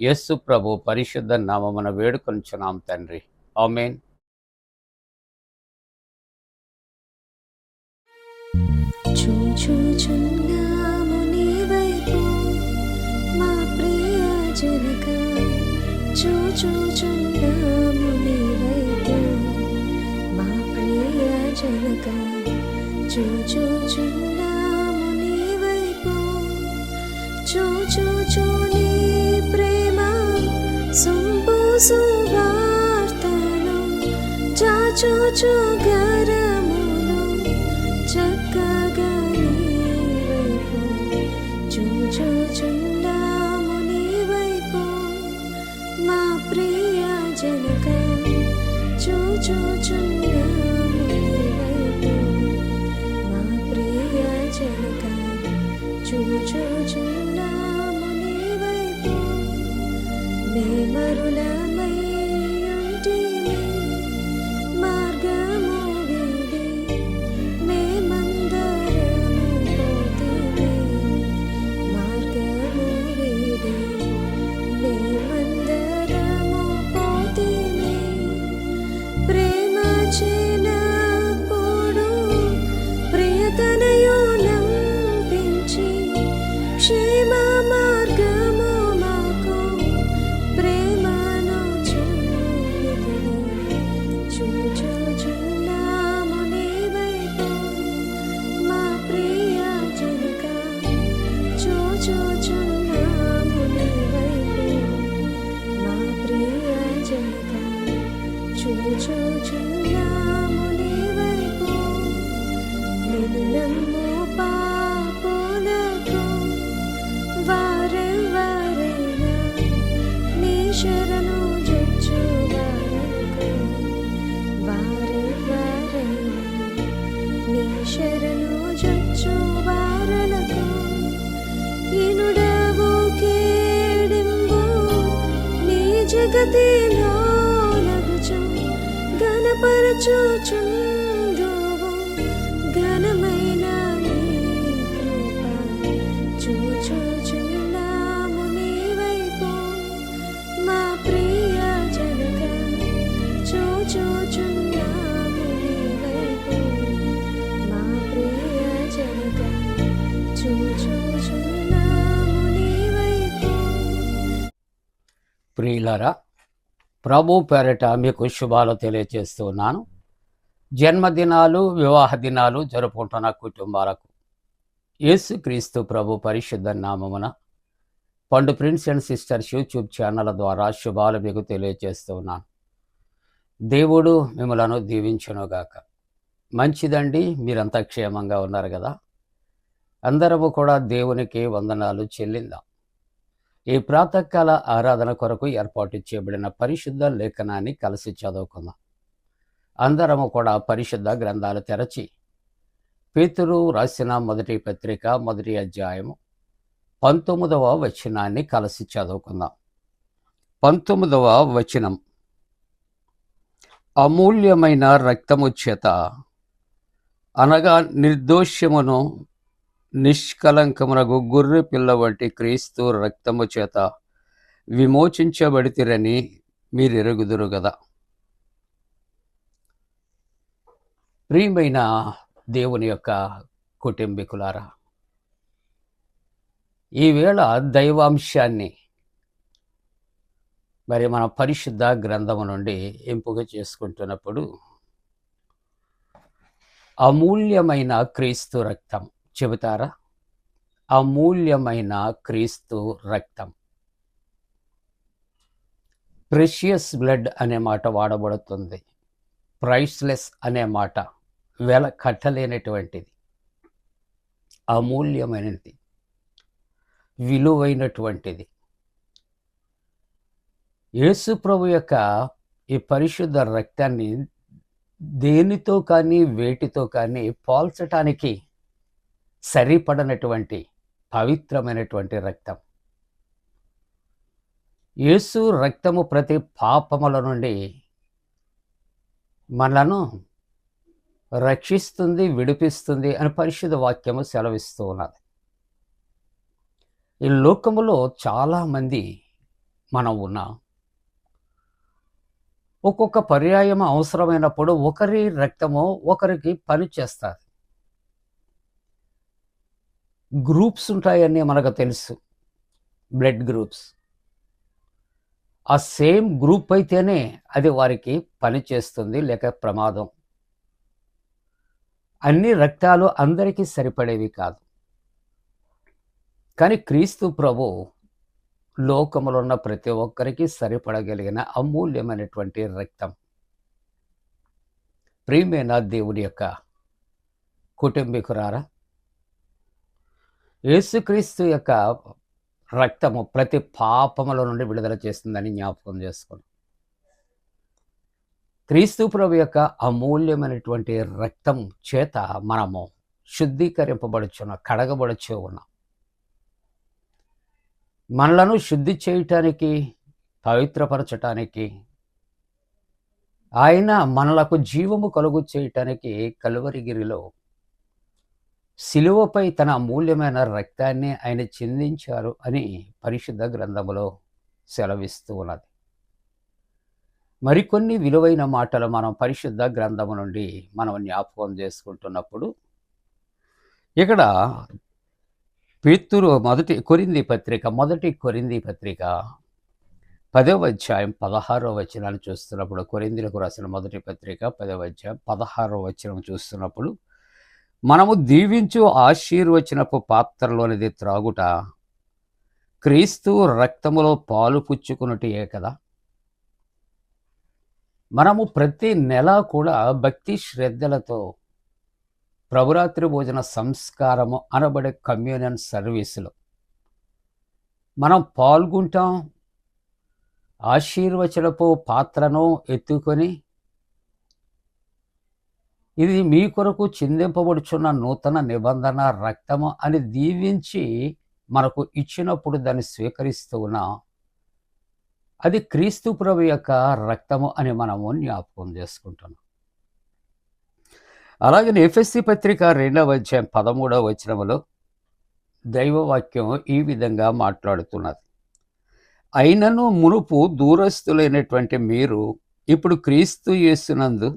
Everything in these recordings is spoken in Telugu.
యేసు ప్రభు పరిశుద్ధ నామమున వేడుకొంచున్నాం తండ్రి. ఆమెన్. చూచుచున్నాము నీ వైపు మా ప్రియ జనక. చూచుచున్నాము నీ వైపు మా ప్రియ జనక. చూచుచున్నాము నీ వైపు चाचो चो गरम ప్రేమ చిన్నప్పుడు ప్రియతనయు నంపించి క్షేమ మార్గము మాకు ప్రేమను చూచుచున్నాము నీ వైపు మా ప్రియ జనక చూచుచున్నాము నీ వైపు మా ప్రియ జనక జగతిలో నగుచు గణపరచుచుందువు ఘనమైన నీ కృప చూచుచున్నాము నీ వైపు మా ప్రియ జనక చూచుచున్నాము నీ వైపు మా ప్రియ జనక చూచుచున్నాము నీ వైపు ప్రియులారా ప్రభు పేరట మీకు శుభాలు తెలియజేస్తున్నాను జన్మదినాలు వివాహ దినాలు జరుపుకుంటున్న కుటుంబాలకు యేసుక్రీస్తు ప్రభు పరిశుద్ధ నామమున Pandu prince and sisters YouTube channel ద్వారా శుభాలు మీకు తెలియజేస్తున్నాను దేవుడు మిమ్మలను దీవించునుగాక. మంచిదండి మీరంతా క్షేమంగా ఉన్నారు కదా. అందరము కూడా దేవునికి వందనాలు చెల్లిందాం. ఈ ప్రాతకాల ఆరాధన కొరకు ఏర్పాటు చేయబడిన పరిశుద్ధ లేఖనాన్ని కలిసి చదువుకుందాం. అందరము కూడా పరిశుద్ధ గ్రంథాలు తెరచి పేతురు రాసిన మొదటి పత్రిక మొదటి అధ్యాయము పంతొమ్మిదవ వచనాన్ని కలిసి చదువుకుందాం. పంతొమ్మిదవ వచనం. అమూల్యమైన రక్తము చేత అనగా నిర్దోష్యమును నిష్కలంకమునకు గొర్రె పిల్ల వంటి క్రీస్తు రక్తము చేత విమోచించబడితిరని మీరు ఎరుగుదురు కదా ప్రియమైన దేవుని యొక్క కుటుంబీకులారా ఈవేళ దైవాంశాన్ని మరి మన పరిశుద్ధ గ్రంథము నుండి ఎంపిక చేసుకుంటున్నప్పుడు అమూల్యమైన క్రీస్తు రక్తం చెబుతారా? అమూల్యమైన క్రీస్తు రక్తం. ప్రెషియస్ బ్లడ్ అనే మాట వాడబడుతుంది. ప్రైస్లెస్ అనే మాట వెల కట్టలేనటువంటిది. అమూల్యమైనది. విలువైనటువంటిది. యేసు ప్రభు యొక్క ఈ పరిశుద్ధ రక్తాన్ని దేనితో కానీ వేటితో కానీ పోల్చటానికి సరిపడనటువంటి పవిత్రమైనటువంటి రక్తం. యేసు రక్తము ప్రతి పాపముల నుండి మనలను రక్షిస్తుంది విడిపిస్తుంది అని పరిశుద్ధ వాక్యము సెలవిస్తూ ఉన్నది. ఈ లోకములో చాలామంది మనం ఉన్నాం. ఒక్కొక్క పర్యాయం అవసరమైనప్పుడు ఒకరి రక్తము ఒకరికి పని చేస్తారు గ్రూప్స్ ఉంటాయని మనకు తెలుసు. Blood groups. ఆ సేమ్ గ్రూప్ అయితేనే అది వారికి పని చేస్తుంది లేక ప్రమాదం. అన్ని రక్తాలు అందరికీ సరిపడేవి కాదు. కానీ క్రీస్తు ప్రభు లోకములో ఉన్న ప్రతి ఒక్కరికి సరిపడగలిగిన అమూల్యమైనటువంటి రక్తం. ప్రియమైన దేవుని యొక్క కుటుంబీకురారా యేసుక్రీస్తు యొక్క రక్తము ప్రతి పాపముల నుండి విడుదల చేస్తుందని జ్ఞాపకం చేసుకోండి. క్రీస్తు ప్రభు యొక్క అమూల్యమైనటువంటి రక్తం చేత మనము శుద్ధీకరింపబడుచున్న కడగబడుచు ఉన్నాం. మనలను శుద్ధి చేయటానికి పవిత్రపరచటానికి ఆయన మనలకు జీవము కలుగు చేయటానికి కలువరిగిరిలో శిలువపై తన అమూల్యమైన రక్తాన్ని ఆయన చిందించారు అని పరిశుద్ధ గ్రంథములో సెలవిస్తూ ఉన్నది. మరికొన్ని విలువైన మాటలు మనం పరిశుద్ధ గ్రంథము నుండి మనం జ్ఞాపకం చేసుకుంటున్నప్పుడు ఇక్కడ పేతురు మొదటి కొరింది పత్రిక మొదటి కొరింది పత్రిక పదవ అధ్యాయం పదహారవ వచనాన్ని చూస్తున్నప్పుడు కొరిందులకు రాసిన మొదటి పత్రిక పదవ అధ్యాయం పదహారవ వచనం చూస్తున్నప్పుడు మనము దీవించు ఆశీర్వచనపు పాత్రలోనిది త్రాగుట క్రీస్తు రక్తములో పాలు పుచ్చుకున్నటే కదా. మనము ప్రతి నెల కూడా భక్తి శ్రద్ధలతో ప్రభురాత్రి భోజన సంస్కారము అనబడే కమ్యూనియన్ సర్వీసులో మనం పాల్గొంటాం ఆశీర్వచనపు పాత్రను ఎత్తుకొని ఇది మీ కొరకు చిందింపబడుచున్న నూతన నిబంధన రక్తము అని దీవించి మనకు ఇచ్చినప్పుడు దాన్ని స్వీకరిస్తూ ఉన్నాం అది క్రీస్తు ప్రభు యొక్క రక్తము అని మనము జ్ఞాపకం చేసుకుంటున్నాం. అలాగే ఎఫ్ఎస్సి పత్రిక రెండవ అధ్యాయం పదమూడవ వచనములో దైవవాక్యం ఈ విధంగా మాట్లాడుతున్నది. అయినను మునుపు దూరస్తులైనటువంటి మీరు ఇప్పుడు క్రీస్తు యేసునందు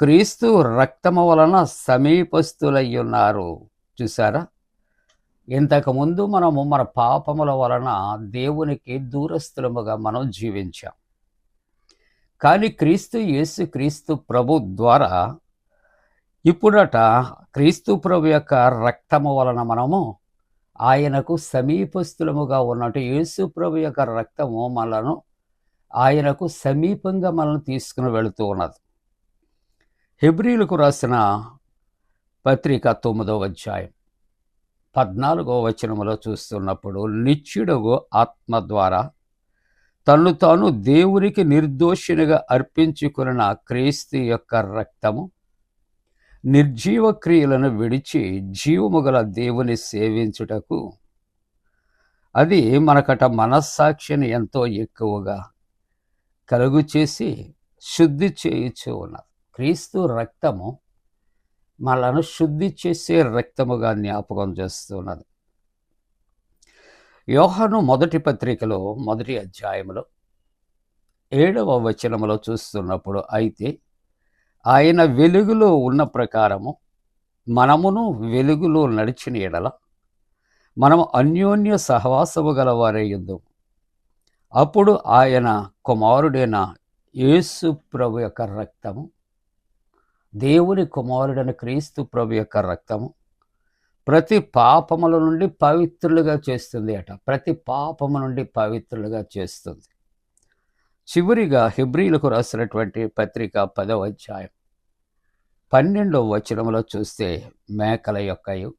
క్రీస్తు రక్తము వలన సమీపస్తులై ఉన్నారు చూసారా ఇంతకుముందు మనము మన పాపముల వలన దేవునికి దూరస్థులముగా మనం జీవించాం. కానీ క్రీస్తు యేసు క్రీస్తు ప్రభు ద్వారా ఇప్పుడట క్రీస్తు ప్రభు యొక్క రక్తము వలన మనము ఆయనకు సమీపస్థులముగా ఉన్నట్టు యేసు ప్రభు యొక్క రక్తము మనను ఆయనకు సమీపంగా మనల్ని తీసుకుని వెళుతూ ఉన్నది. హెబ్రిలకు రాసిన పత్రిక తొమ్మిదవ అధ్యాయం. పద్నాలుగో వచనములో చూస్తున్నప్పుడు నిత్యుడగు ఆత్మ ద్వారా తను తాను దేవునికి నిర్దోషినిగా అర్పించుకున్న క్రీస్తు యొక్క రక్తము నిర్జీవ క్రియలను విడిచి జీవము గల దేవుని సేవించుటకు. అది మనకట మనస్సాక్షిని ఎంతో ఎక్కువగా కలుగు చేసి శుద్ధి చేయుచు ఉన్నది. క్రీస్తు రక్తము మనలను శుద్ధి చేసే రక్తముగా జ్ఞాపకం చేస్తున్నది. యోహాను మొదటి పత్రికలో మొదటి అధ్యాయంలో ఏడవ వచనములో చూస్తున్నప్పుడు అయితే ఆయన వెలుగులో ఉన్న ప్రకారము మనమును వెలుగులో నడిచిన ఎడల మనము అన్యోన్య సహవాసము గలవారే యుద్ధం అప్పుడు ఆయన కుమారుడైన యేసు ప్రభు యొక్క రక్తము దేవుని కుమారుడైన క్రీస్తు ప్రభు యొక్క రక్తము ప్రతి పాపముల నుండి పవిత్రులుగా చేస్తుంది అట. ప్రతి పాపము నుండి పవిత్రులుగా చేస్తుంది. చివరిగా హిబ్రిలకు రాసినటువంటి పత్రిక పదవ అధ్యాయం పన్నెండవ వచనంలో చూస్తే మేకల యొక్కయు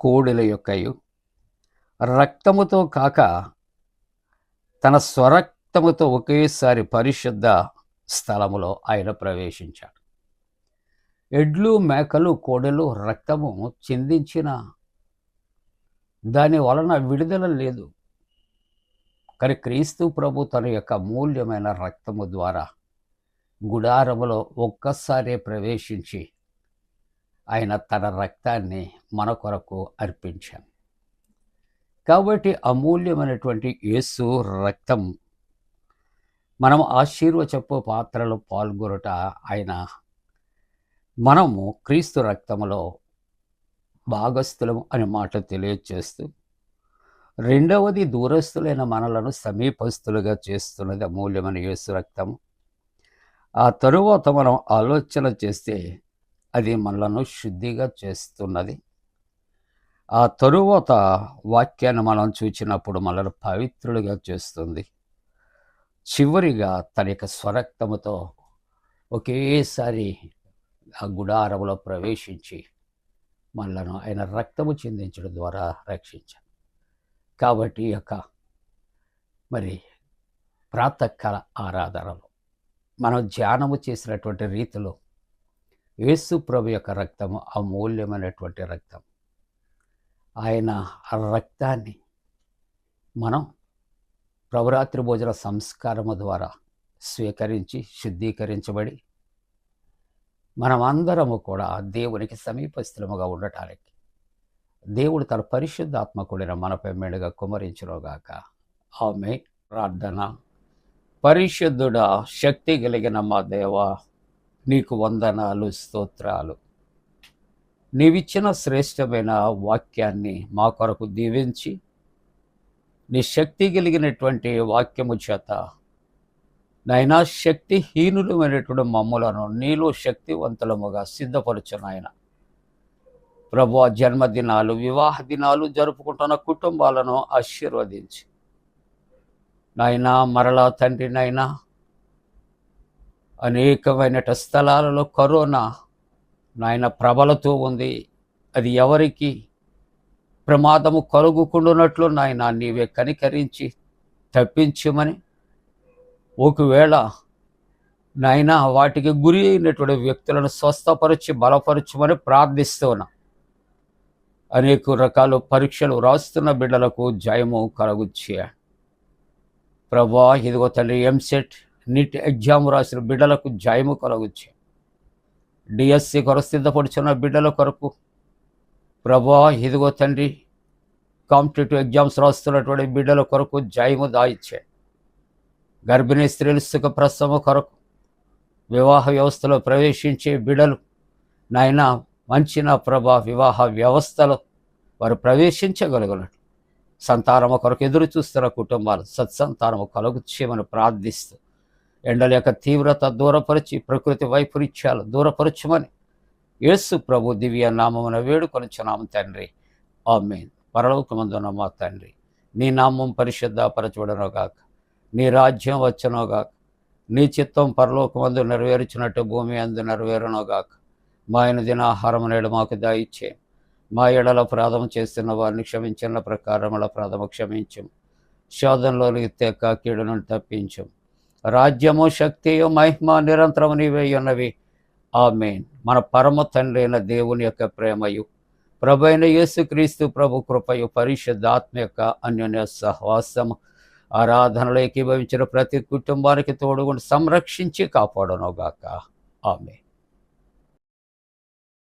కోడెల యొక్కయు రక్తముతో కాక తన స్వరక్తముతో ఒకేసారి పరిశుద్ధ స్థలములో ఆయన ప్రవేశించాడు. ఎడ్లు మేకలు కోడెలు రక్తము చిందించిన దాని వలన విడుదల లేదు. కానీ క్రీస్తు ప్రభు తన యొక్క అమూల్యమైన రక్తము ద్వారా గుడారములో ఒక్కసారే ప్రవేశించి ఆయన తన రక్తాన్ని మన కొరకు అర్పించాను కాబట్టి అమూల్యమైనటువంటి యేసు రక్తం మనం ఆశీర్వచపు పాత్రలో పాల్గొనట ఆయన మనము క్రీస్తు రక్తములో భాగస్థులం అనే మాట తెలియచేస్తూ రెండవది దూరస్తులైన మనలను సమీపస్తులుగా చేస్తున్నది అమూల్యమైన యేసు రక్తము. ఆ తరువాత మనం ఆలోచన చేస్తే అది మనలను శుద్ధిగా చేస్తున్నది. ఆ తరువాత వాక్యాన్ని మనం చూచినప్పుడు మనల్ని పవిత్రులుగా చేస్తుంది. చివరిగా తన యొక్క స్వరక్తముతో ఒకేసారి ఆ గుడారములో ప్రవేశించి మనలను ఆయన రక్తము చెందించడం ద్వారా రక్షించారు కాబట్టి ఈ యొక్క మరి ప్రాతకాల ఆరాధనలు మనం ధ్యానము చేసినటువంటి రీతిలో యేసు ప్రభు యొక్క రక్తము అమూల్యమైనటువంటి రక్తం. ఆయన ఆ రక్తాన్ని మనం ప్రభురాత్రి భోజన సంస్కారము ద్వారా స్వీకరించి శుద్ధీకరించబడి మనమందరము కూడా దేవునికి సమీపస్థలముగా ఉండటానికి. దేవుడు తన పరిశుద్ధాత్మ కూడిన మనపై మేడుగా కుమరించునుగాక. ఆమె ప్రార్థన. పరిశుద్ధుడ శక్తి కలిగిన మా దేవ నీకు వందనాలు స్తోత్రాలు. నీవిచ్చిన శ్రేష్టమైన వాక్యాన్ని మా కొరకు దీవించి నీ శక్తి కలిగినటువంటి వాక్యము చేత నాయనా శక్తిహీనులమైనటువంటి మమ్ములను నీలో శక్తివంతులముగా సిద్ధపరచు నాయన ప్రభు జన్మదినాలు వివాహ దినాలు జరుపుకుంటున్న కుటుంబాలను ఆశీర్వదించి. నాయనా మరలా తండ్రి నాయనా అనేకమైన స్థలాలలో కరోనా నాయన ప్రబలతో ఉంది. అది ఎవరికి ప్రమాదము కలుగుకుండునట్లు నాయన నీవే కనికరించి తప్పించమని ఒకవేళ నాయన వాటికి గురి అయినటువంటి వ్యక్తులను స్వస్థపరచి బలపరచమని ప్రార్థిస్తున్నా అనేక రకాల పరీక్షలు రాస్తున్న బిడ్డలకు జయము కలగుచ్చే ప్రభా ఇదిగో తండ్రి ఎంసెట్ నీట్ ఎగ్జామ్ రాసిన బిడ్డలకు జయము కలగుచ్చే డిఎస్సి కొరకు సిద్ధపడుచున్న బిడ్డల కొరకు ప్రభా ఇదిగో తండ్రి కాంపిటేటివ్ ఎగ్జామ్స్ రాస్తున్నటువంటి బిడ్డల కొరకు జయము దాయిచ్చే గర్భిణీ స్త్రీలు సుఖ ప్రసవ కొరకు వివాహ వ్యవస్థలో ప్రవేశించే బిడలు నాయన మంచి నా ప్రభా వివాహ వ్యవస్థలో వారు ప్రవేశించగలుగునట్లు. సంతానము కొరకు ఎదురు చూస్తున్న కుటుంబాలు సత్సంతానము కలుగు చేయమని ప్రార్థిస్తూ ఎండల యొక్క తీవ్రత దూరపరిచి ప్రకృతి వైపరీత్యాలు దూరపరచమని యేసు ప్రభు దివ్య నామమున వేడుకొనుచున్నాము తండ్రి. ఆమె పరలోకమందున మా తండ్రి నీ నామం పరిశుద్ధపరచబడను గాక నీ రాజ్యం వచ్చనోగాక నీ చిత్తం పరలోకమందు నెరవేర్చినట్టు భూమి అందు నెరవేరునోగాక మా ఆయన దినాహారం నేడు మాకు దాయిచ్చే. మా ఎడల ప్రాధం చేస్తున్న వారిని క్షమించిన ప్రకారముల ప్రాధమ క్షమించం శోధనలోనికి తెక్క కీడును తప్పించం రాజ్యము శక్తియు మహిమ నిరంతరము నీవే ఉన్నవి. ఆమెన్. మన పరమ తండ్రి అయిన దేవుని యొక్క ప్రేమయు ప్రభు అయిన యేసుక్రీస్తు ప్రభు కృపయు పరిశుద్ధాత్మ యొక్క అన్యోన్య సహవాసము. ఆరాధనలో ఏకీభవించిన ప్రతి కుటుంబానికి తోడుగుండి సంరక్షించి కాపాడనుగాక. ఆమె